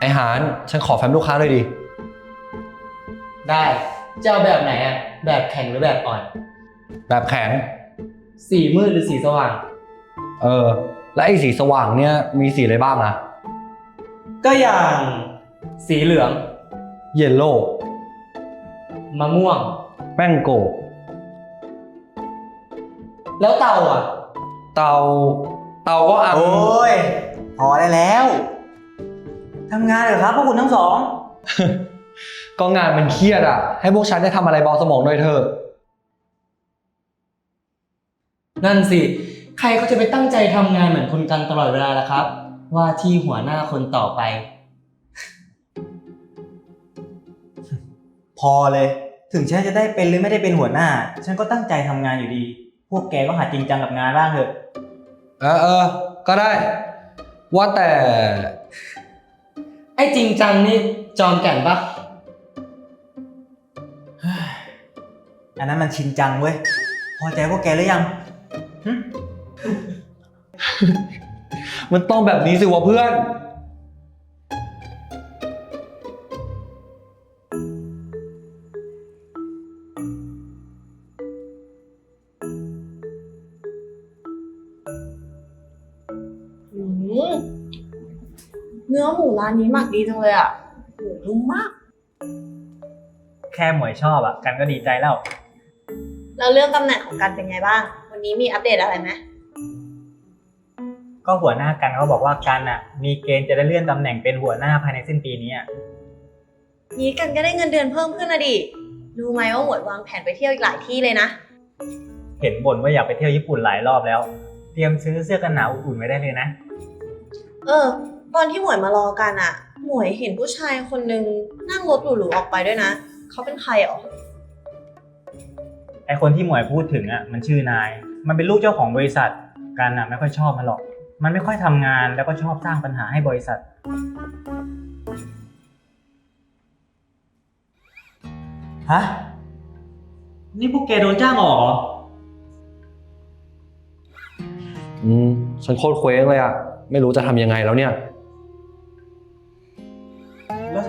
ไอหานฉันขอแฟ้มลูกค้าเลยดิ ได้จะเอาแบบไหนอะ แบบแข็งหรือแบบอ่อน แบบแข็ง สีมืดหรือสีสว่าง เออ และไอ้สีสว่างเนี่ยมีสีอะไรบ้างนะก็อย่างสีเหลือง เยลโล่มะม่วง แป้งโก แล้วเตาอะ เตา เตาก็อันโอ้ย พอได้แล้ว ทำงานเถอะครับพวกคุณทั้งสอง ก็งานมันเครียดอะ ให้พวกฉันได้ทำอะไรเบาสมองหน่อยเถอะ นั่นสิ ใครเขาจะไปตั้งใจทำงานเหมือนคุณกันตลอดเวลาล่ะครับ ว่าที่หัวหน้าคนต่อไป พอเลย ถึงฉันจะได้เป็นหรือไม่ได้เป็นหัวหน้า ฉันก็ตั้งใจทำงานอยู่ดี พวกแกก็หัดจริงจังกับงานบ้างเถอะ เออเออ ก็ได้ ว่าแต่ ไอ้จริงจังนี่จอมแก่นปะอันนั้นมันชินจังเว้ย พอใจพวกแกหรือยังหึมันต้องแบบนี้สิวะเพื่อนานนี้หมักดีจังเลยอะหมูนุ่มมาก แค่หมวยชอบอะ กันก็ดีใจแล้ว แล้วเรื่องตำแหน่งของกันเป็นไงบ้าง วันนี้มีอัปเดตอะไรไหมก็หัวหน้ากันเขาบอกว่ากันอะ มีเกณฑ์จะได้เลื่อนตำแหน่งเป็นหัวหน้าภายในสิ้นปีนี้อะนี้กันก็ได้เงินเดือนเพิ่มขึ้นนะดิรู้ไหมว่าหมวดวางแผนไปเที่ยวอีกหลายที่เลยนะ เห็นบ่นว่าอยากไปเที่ยวญี่ปุ่นหลายรอบแล้ว เตรียมซื้อเสื้อกันหนาวอุ่นๆไว้ได้เลยนะ เออ ตอนที่หมวยมารอกันอะหมวยเห็นผู้ชายคนนึงนั่งรถหรูๆออกไปด้วยนะ เขาเป็นใครหรอ ไอคนที่หมวยพูดถึงอะมันชื่อนาย มันเป็นลูกเจ้าของบริษัทกันอะไม่ค่อยชอบมันหรอก มันไม่ค่อยทำงานแล้วก็ชอบสร้างปัญหาให้บริษัท ฮะ นี่พวกแกโดนจ้างออกเหรอ อืม ฉันโคตรเคว้งเลยอะไม่รู้จะทำยังไงแล้วเนี่ยแล้วท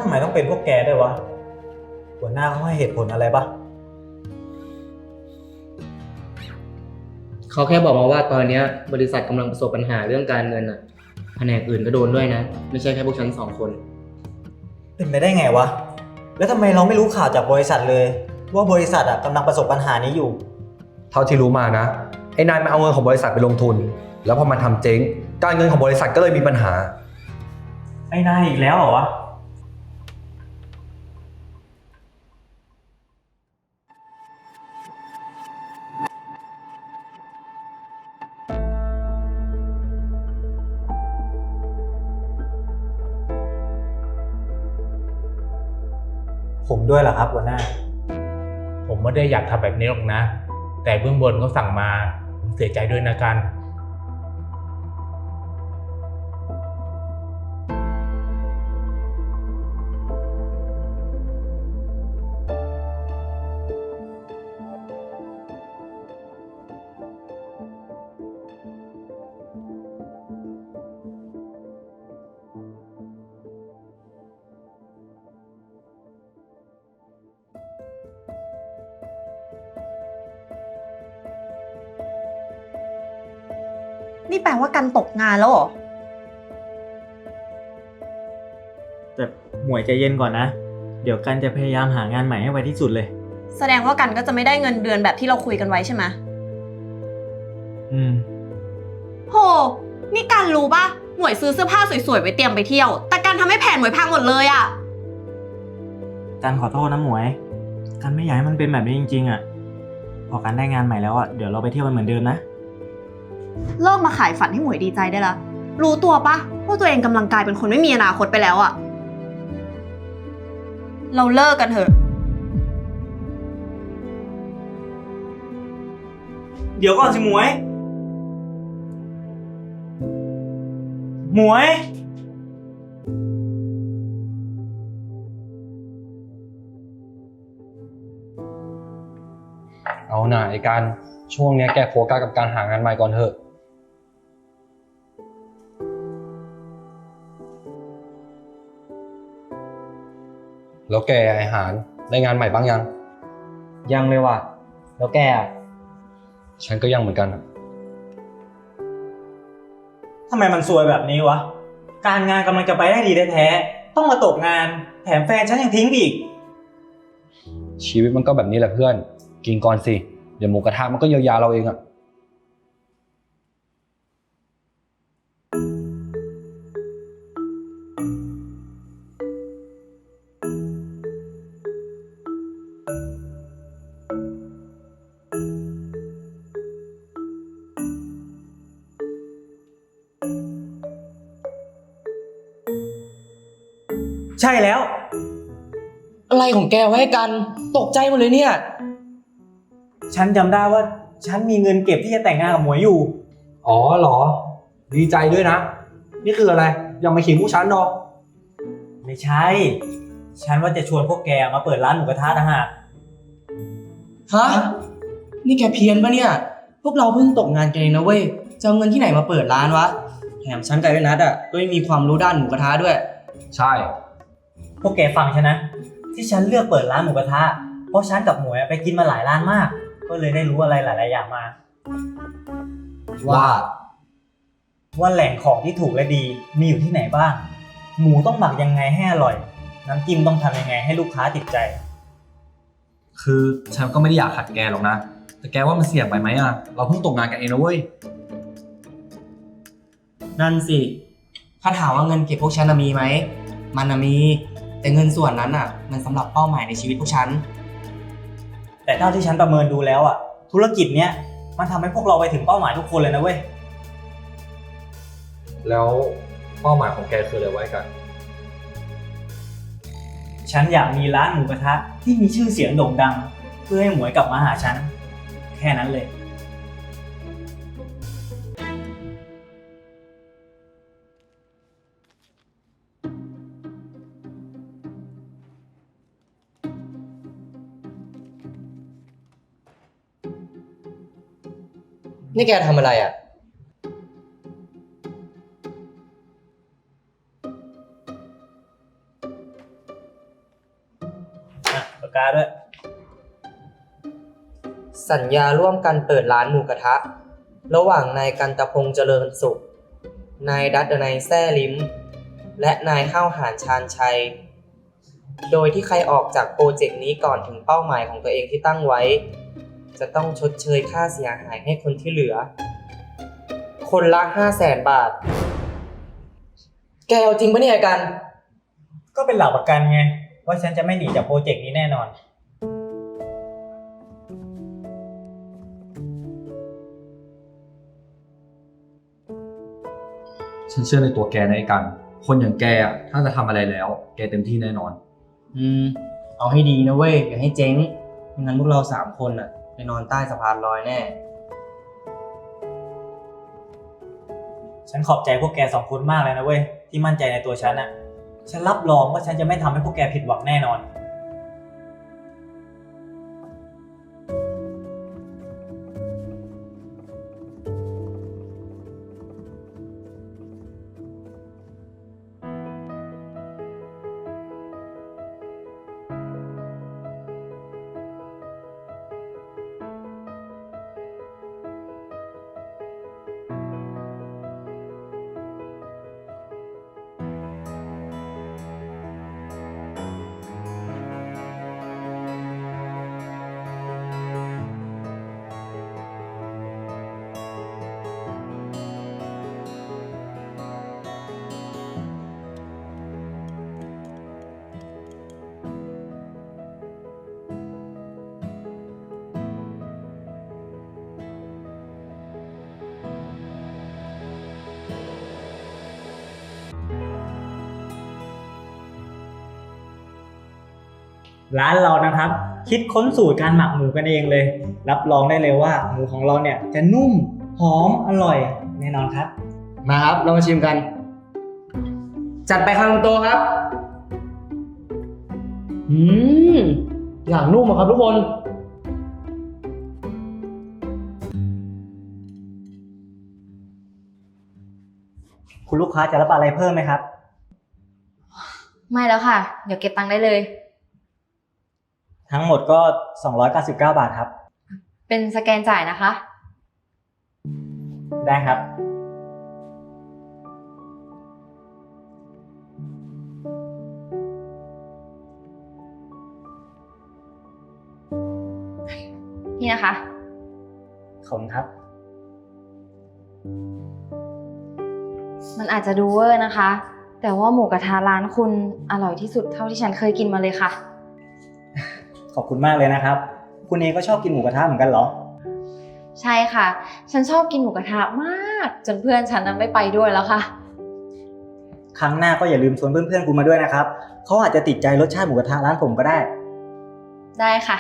ำไมต้องเป็นพวกแกด้วยวะ หัวหน้าเขาให้เหตุผลอะไรปะเขาแค่บอกมาว่าตอนเนี้ยบริษัทกำลังประสบปัญหาเรื่องการเงินอะแผนกอื่นก็โดนด้วยนะ ไม่ใช่แค่พวกฉันสองคน เป็นไปได้ไงวะ แล้วทำไมเราไม่รู้ข่าวจากบริษัทเลย ว่าบริษัทอะกำลังประสบปัญหานี้อยู่ เท่าที่รู้มานะ ไอ้นายมันเอาเงินของบริษัทไปลงทุน แล้วพอมันทำเจ๊ง การเงินของบริษัทก็เลยมีปัญหา ไอ้นายอีกแล้วเหรอวะ ผมด้วยเหรอครับหัวหน้า ผมไม่ได้อยากทำแบบนี้หรอกนะ แต่เบื้องบนเขาสั่งมาผมเสียใจด้วยนะกัน นี่แปลว่ากันตกงานแล้วเหรอ แต่หมวยใจเย็นก่อนนะ เดี๋ยวกันจะพยายามหางานใหม่ให้ไวที่สุดเลย แสดงว่ากันก็จะไม่ได้เงินเดือนแบบที่เราคุยกันไว้ใช่ไหมอืม โห นี่กันรู้ปะหมวยซื้อเสื้อผ้าสวยๆไว้เตรียมไปเที่ยว แต่การทำให้แผนหมวยพังหมดเลยอะกันขอโทษนะหมวย กันไม่อยากให้มันเป็นแบบนี้จริงๆอะ พอกันได้งานใหม่แล้วอะ เดี๋ยวเราไปเที่ยวกันเหมือนเดิมนะ เลิกมาขายฝันให้หมวยดีใจได้ละ รู้ตัวปะว่าตัวเองกำลังกลายเป็นคนไม่มีอนาคตไปแล้วอะเราเลิกกันเถอะ เดี๋ยวก่อนสิหมวย หมวย เอาหน่าไอ้การช่วงเนี้ยแกโฟกัสกับการหางานใหม่ก่อนเถอะ แล้วแกไอหารได้งานใหม่บ้างยัง ยังเลยว่ะ แล้วแกอะฉันก็ยังเหมือนกันอะทำไมมันซวยแบบนี้วะ การงานกำลังจะไปได้ดีแท้ๆต้องมาตกงาน แถมแฟนฉันยังทิ้งอีก ชีวิตมันก็แบบนี้แหละเพื่อน กินก่อนสิ เดี๋ยวหมูกระทะมันก็เยียวยาเราเองอะ ใช่แล้ว อะไรของแกไว้กัน ตกใจหมดเลยเนี่ย ฉันจำได้ว่า ฉันมีเงินเก็บที่จะแต่งงานกับหมวยอยู่ อ๋อเหรอ ดีใจด้วยนะ นี่คืออะไร ยังไม่ขิงผู้ฉันหรอกไม่ใช่ ฉันว่าจะชวนพวกแกมาเปิดร้านหมูกระทะต่างหากฮะ นี่แกเพี้ยนปะเนี่ย พวกเราเพิ่งตกงานกันเองนะเว้ย จะเอาเงินที่ไหนมาเปิดร้านวะ แถมฉันกับไอ้นัทอะก็ไม่มีความรู้ด้านหมูกระทะด้วย ใช่ พวกแกฟังฉันนะ ที่ฉันเลือกเปิดร้านหมูกระทะ เพราะฉันกับหมวยไปกินมาหลายร้านมาก ก็เลยได้รู้อะไรหลาย ๆ อย่างมา ว่าว่าแหล่งของที่ถูกและดีมีอยู่ที่ไหนบ้าง หมูต้องหมักยังไงให้อร่อย น้ำจิ้มต้องทำยังไงให้ลูกค้าติดใจ คือฉันก็ไม่ได้อยากขัดแกหรอกนะ แต่แกว่ามันเสี่ยงไปไหมอะเราเพิ่งตกงานกันเองนะเว้ย นั่นสิ ถ้าถามว่าเงินเก็บพวกฉันน่ะมีไหม มันน่ะมี แต่เงินส่วนนั้นอะ มันสำหรับเป้าหมายในชีวิตพวกฉัน แต่เท่าที่ฉันประเมินดูแล้วอะ ธุรกิจเนี้ยมันทำให้พวกเราไปถึงเป้าหมายทุกคนเลยนะเว้ย แล้วเป้าหมายของแกคืออะไรไว้กัน ฉันอยากมีร้านหมูกระทะที่มีชื่อเสียงโด่งดัง เพื่อให้หมวยกลับมาหาฉัน แค่นั้นเลย นี่แกทำอะไรอะ อะปากกาด้วย สัญญาร่วมกันเปิดร้านหมูกระทะ ระหว่างนายกันตะพงษ์เจริญสุข นายดัตนายแซ่ลิมและนายข้าวหานชาญชัย โดยที่ใครออกจากโปรเจกต์นี้ก่อนถึงเป้าหมายของตัวเองที่ตั้งไว้ จะต้องชดเชยค่าเสียหายให้คนที่เหลือ คนละห้าแสนบาท แกเอาจริงปะเนี่ยกัน ก็เป็นหลักประกันไง ว่าฉันจะไม่หนีจากโปรเจกต์นี้แน่นอน ฉันเชื่อในตัวแกนะไอ้กัน คนอย่างแกอะถ้าจะทำอะไรแล้ว แกเต็มที่แน่นอน อืม เอาให้ดีนะเว้ย อย่าให้เจ๊งไม่งั้นพวกเราสามคนน่ะ ไปนอนใต้สะพานลอยแน่ ฉันขอบใจพวกแกสองคนมากเลยนะเว้ยที่มั่นใจในตัวฉันอะฉันรับรองว่าฉันจะไม่ทำให้พวกแกผิดหวังแน่นอน ร้านเรานะครับ คิดค้นสูตรการหมักหมูกันเองเลย รับรองได้เลยว่า หมูของเราเนี่ยจะนุ่มหอมอร่อยแน่นอนครับ มาครับ เรามาชิมกัน จัดไปคำโตครับ อืมอย่างนุ่มอะครับทุกคน คุณลูกค้าจะรับอะไรเพิ่มไหมครับ ไม่แล้วค่ะ เดี๋ยวเก็บตังค์ได้เลย ทั้งหมดก็ 299 บาทครับ เป็นสแกนจ่ายนะคะ ได้ครับ นี่นะคะ ขอบคุณครับ มันอาจจะดูเวอร์นะคะ แต่ว่าหมูกระทะร้านคุณอร่อยที่สุดเท่าที่ฉันเคยกินมาเลยค่ะ ขอบคุณมากเลยนะครับ คุณเองก็ชอบกินหมูกระทะเหมือนกันเหรอ ใช่ค่ะ ฉันชอบกินหมูกระทะมาก จนเพื่อนฉันนั้นไม่ไปด้วยแล้วค่ะ ครั้งหน้าก็อย่าลืมชวนเพื่อนๆคุณมาด้วยนะครับ เขาอาจจะติดใจรสชาติหมูกระทะร้านผมก็ได้ ได้ค่ะ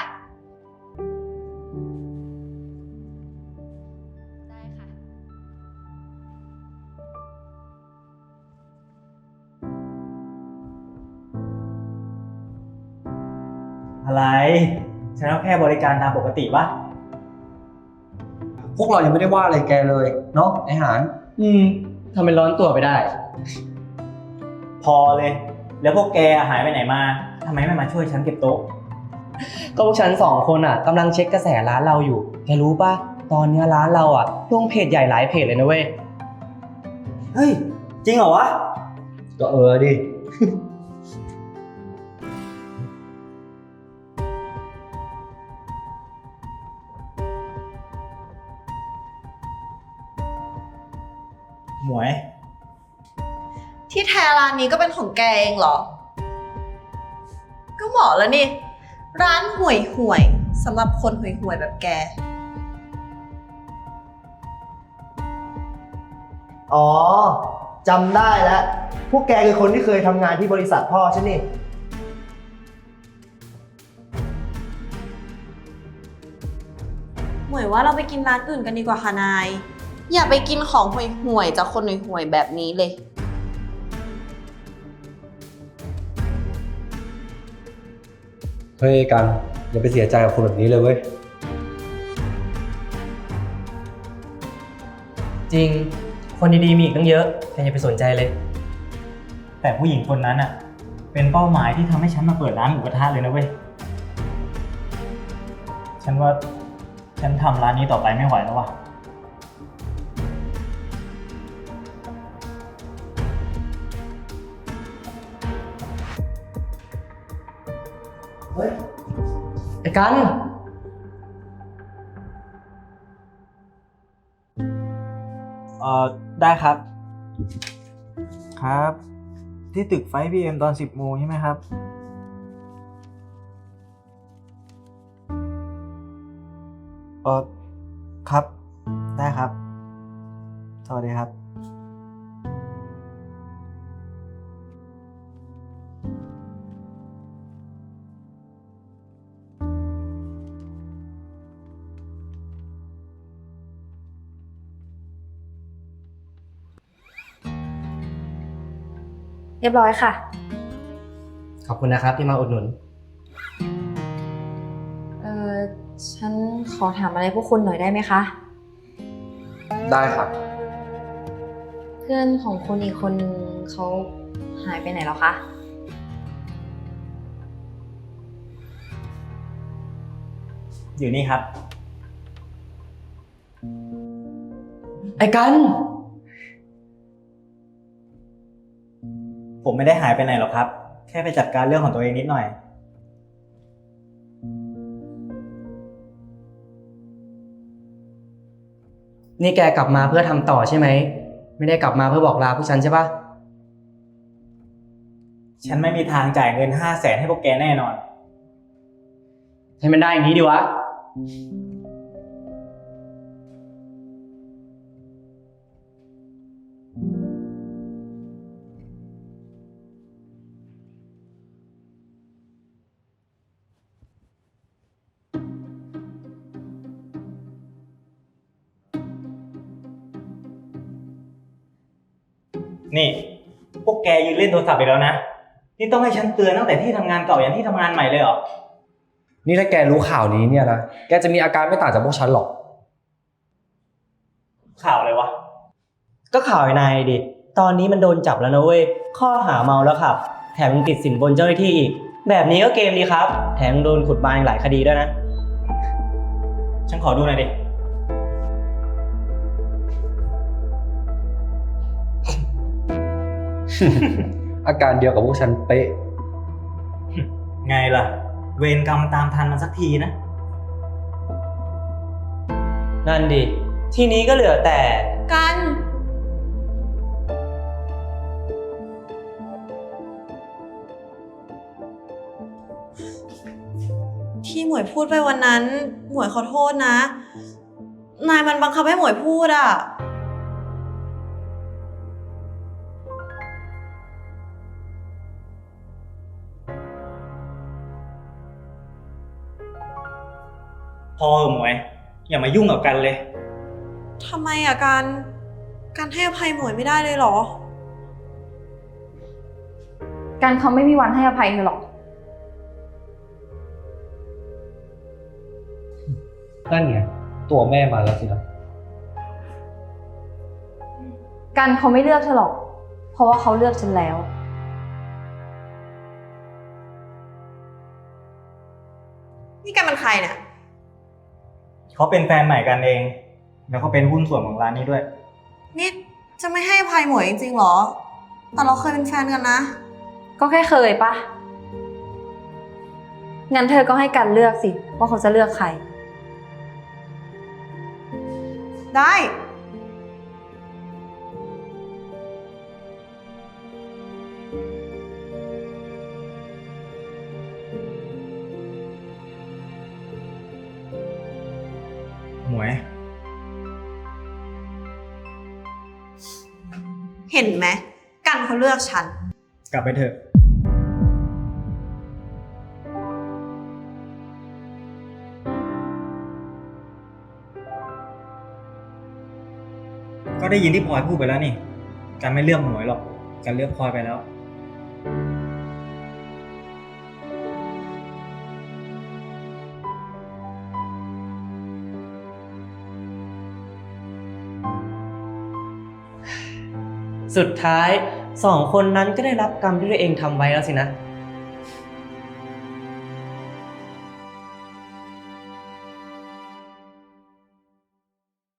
อะไร ฉันก็แค่บริการตามปกติวะ พวกเรายังไม่ได้ว่าอะไรแกเลยเนาะไอหานอืมทำเป็นร้อนตัวไปได้ พอเลย แล้วพวกแกหายไปไหนมาทำไมไม่มาช่วยฉันเก็บโต๊ะ ก็พวกฉันสองคนอะกำลังเช็คกระแสร้านเราอยู่ แกรู้ป่ะ ตอนเนี้ยร้านเราอะลงเพจใหญ่หลายเพจเลยนะเว้ย เฮ้ย จริงเหรอวะ ก็เออดิ หมวย ที่แท้ร้านนี้ก็เป็นของแกเองเหรอ ก็เหมาะแล้วนี่ ร้านห่วยห่วยๆสำหรับคนห่วยห่วยๆแบบแก อ๋อจำได้แล้ว พวกแกคือคนที่เคยทำงานที่บริษัทพ่อฉันนี่ หมวยว่าเราไปกินร้านอื่นกันดีกว่าค่ะนาย อย่าไปกินของห่วยห่วยๆจากคนห่วยห่วยๆแบบนี้เลย เฮ้ยกันอย่าไปเสียใจกับคนแบบนี้เลยเว้ย จริง คนดีๆมีอีกตั้งเยอะแกอย่าไปสนใจเลย แต่ผู้หญิงคนนั้นอะ เป็นเป้าหมายที่ทำให้ฉันมาเปิดร้านหมูกระทะเลยนะเว้ย ฉันว่าฉันทำร้านนี้ต่อไปไม่ไหวแล้วว่ะ ไอ้กัน เอ่อ ได้ครับ ครับ ที่ตึกไฟพีเอ็มตอน 10โมงใช่ไหมครับ เออครับ ได้ครับ สวัสดีครับ เรียบร้อยค่ะ ขอบคุณนะครับที่มาอุดหนุน เอ่อ ฉันขอถามอะไรพวกคุณหน่อยได้ไหมคะ ได้ครับ เพื่อนของคุณอีกคนนึงเขาหายไปไหนแล้วคะ อยู่นี่ครับ ไอ้กัน ผมไม่ได้หายไปไหนหรอกครับ แค่ไปจัดการเรื่องของตัวเองนิดหน่อย นี่แกกลับมาเพื่อทำต่อใช่ไหม ไม่ได้กลับมาเพื่อบอกลาพวกฉันใช่ปะฉันไม่มีทางจ่ายเงินห้าแสนให้พวกแกแน่นอน ให้มันได้อย่างนี้ดีวะ นี่พวกแกยืนเล่นโทรศัพท์ไปแล้วนะ นี่ต้องให้ฉันเตือนตั้งแต่ที่ทำงานเก่ายันที่ทำงานใหม่เลยเหรอ นี่ถ้าแกรู้ข่าวนี้เนี่ยนะ แกจะมีอาการไม่ต่างจากพวกฉันหรอก ข่าวอะไรวะ ก็ข่าวไอ้นายดิ ตอนนี้มันโดนจับแล้วนะเว้ย ข้อหาเมาแล้วขับ แถมยังติดสินบนเจ้าหน้าที่อีก แบบนี้ก็เกมดีครับ แถมโดนขุดบานอีกหลายคดีด้วยนะ ฉันขอดูหน่อยดิ อาการเดียวกับพวกฉันเป๊ะ ไงล่ะ เวรกรรมตามทันมันสักทีนะ นั่นดิ ทีนี้ก็เหลือแต่ กัน ที่หมวยพูดไปวันนั้น หมวยขอโทษนะ นายมันบังคับให้หมวยพูดอะ พอเหอะหมวย อย่ามายุ่งกับกันเลย ทำไมอะการการให้อภัยหมวยไม่ได้เลยเหรอกันเขาไม่มีวันให้อภัยเธอหรอก นั่นไงตัวแม่มาแล้วสินะกันเขาไม่เลือกเธอหรอก เพราะว่าเขาเลือกฉันแล้ว เขาเป็นแฟนใหม่กันเอง แล้วเขาเป็นหุ้นส่วนของร้านนี้ด้วย นี่จะไม่ให้อภัยหมวยจริงๆเหรอ แต่เราเคยเป็นแฟนกันนะ ก็แค่เคยปะงั้นเธอก็ให้กันเลือกสิ ว่าเขาจะเลือกใคร ได้ เห็นไหมกันเขาเลือกฉัน กลับไปเถอะ ก็ได้ยินที่พลอยพูดไปแล้วนี่ การไม่เลือกหมวยหรอก การเลือกพลอยไปแล้ว สุดท้ายสองคนนั้นก็ได้รับกรรมที่ตัวเองทำไว้แล้วสินะ